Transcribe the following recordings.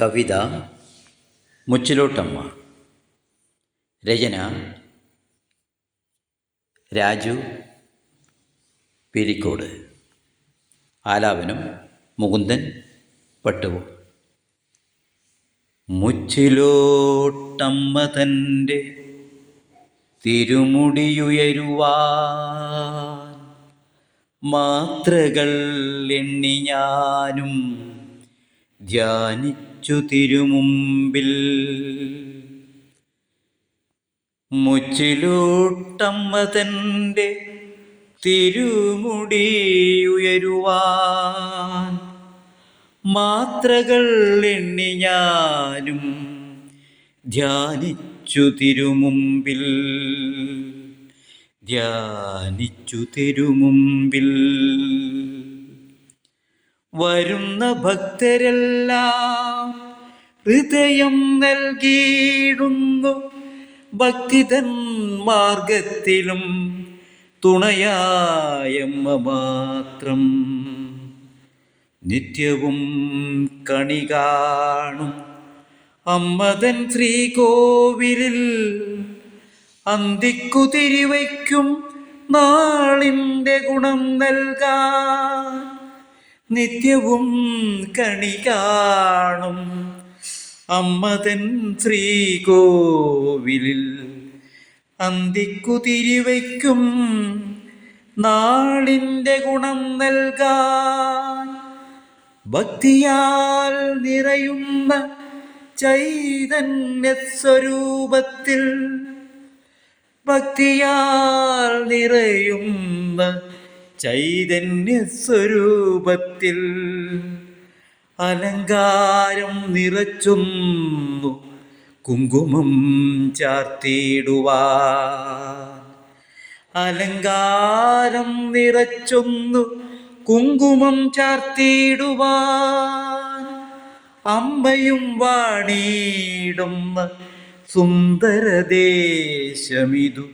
കവിത മുച്ചിലോട്ടമ്മ. രചന രാജു പിരിക്കോട്. ആലാപനം മുകുന്ദൻ പട്ടുവു. മുച്ചിലോട്ടമ്മ തന്റെ തിരുമുടിയുയരുവാൻ മാത്രകൾ എണ്ണി ഞാനും ധ്യാനിച്ചു തിരുമുമ്പിൽ. മുച്ചിലൂട്ടം വതന്റെ തിരുമുടി ഉയരുവാൻ. മാത്രകൾ എണ്ണി ഞാനും ധ്യാനിച്ചു തിരുമുമ്പിൽ. ധ്യാനിച്ചു തിരുമുമ്പിൽ. വരുന്ന ഭക്തരെല്ലാം ഹൃദയം നൽകിയിടുന്നു. ഭക്തിതൻ മാർഗത്തിലും തുണയായമ്മ മാത്രം. നിത്യവും കണി കാണും. അമ്മതൻ ശ്രീകോവിലിൽ അന്തിക്കു തിരിവയ്ക്കും നാളിന്റെ ഗുണം നൽകാൻ നിത്യവും കണി കാണും അമ്മതൻ ശ്രീകോവിലിൽ അന്തിക്കു തിരിവയ്ക്കും നാളിന്റെ ഗുണം നൽകാൻ ഭക്തിയാൽ നിറയുന്ന ചൈതന്യ സ്വരൂപത്തിൽ ഭക്തിയാൽ നിറയുന്ന ചൈതന്യ സ്വരൂപത്തിൽ അലങ്കാരം നിറച്ചുന്നു കുങ്കുമം ചാർത്തിയിടുവാൻ. അലങ്കാരം നിറച്ചൊന്നു കുങ്കുമം ചാർത്തിയിടുവാൻ. അമ്മയും വാണിയിടുന്ന സുന്ദരദേശമിതു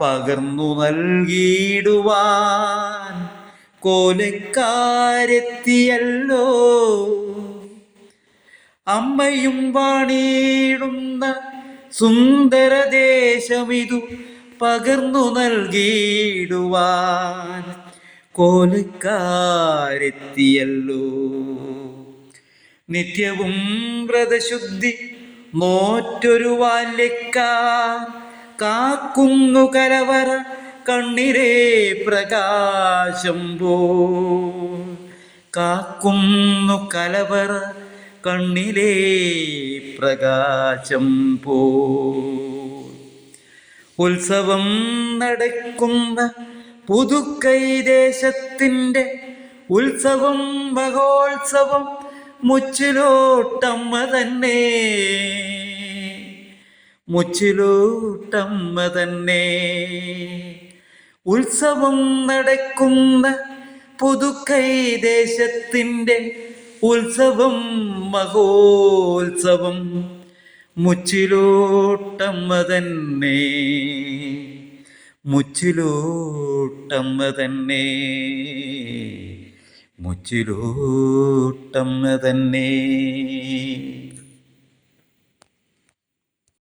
പകർന്നു നൽകിയിടുവാൻ കോലക്കാരെത്തിയല്ലോ. അമ്മയും വാണിയിടുന്ന സുന്ദരദേശമിതു പകർന്നു നൽകിയിടുവാൻ കോലക്കാരെത്തിയല്ലോ. നിത്യവും വ്രതശുദ്ധി നോറ്റൊരു ബാല്യക്കാർ കാക്കുന്നു കലവറ കണ്ണിരേ പ്രകാശം പോ കാക്കുന്നു കലവറ കണ്ണിലേ പ്രകാശം പോ ഉത്സവം നടക്കുന്ന പുതുക്കൈ ദേശത്തിന്റെ ഉത്സവം മഹോത്സവം മുച്ചിലോട്ടമ്മ തന്നെ. മുച്ചിലോട്ടമ്മ തന്നെ ഉത്സവം നടക്കുന്ന പുതുക്കൈ ദേശത്തിന്റെ ഉത്സവം മഹോത്സവം മുച്ചിലോട്ടമ്മ തന്നെ മുച്ചിലോട്ടമ്മ തന്നെ മുച്ചിലോട്ടമ്മ തന്നെ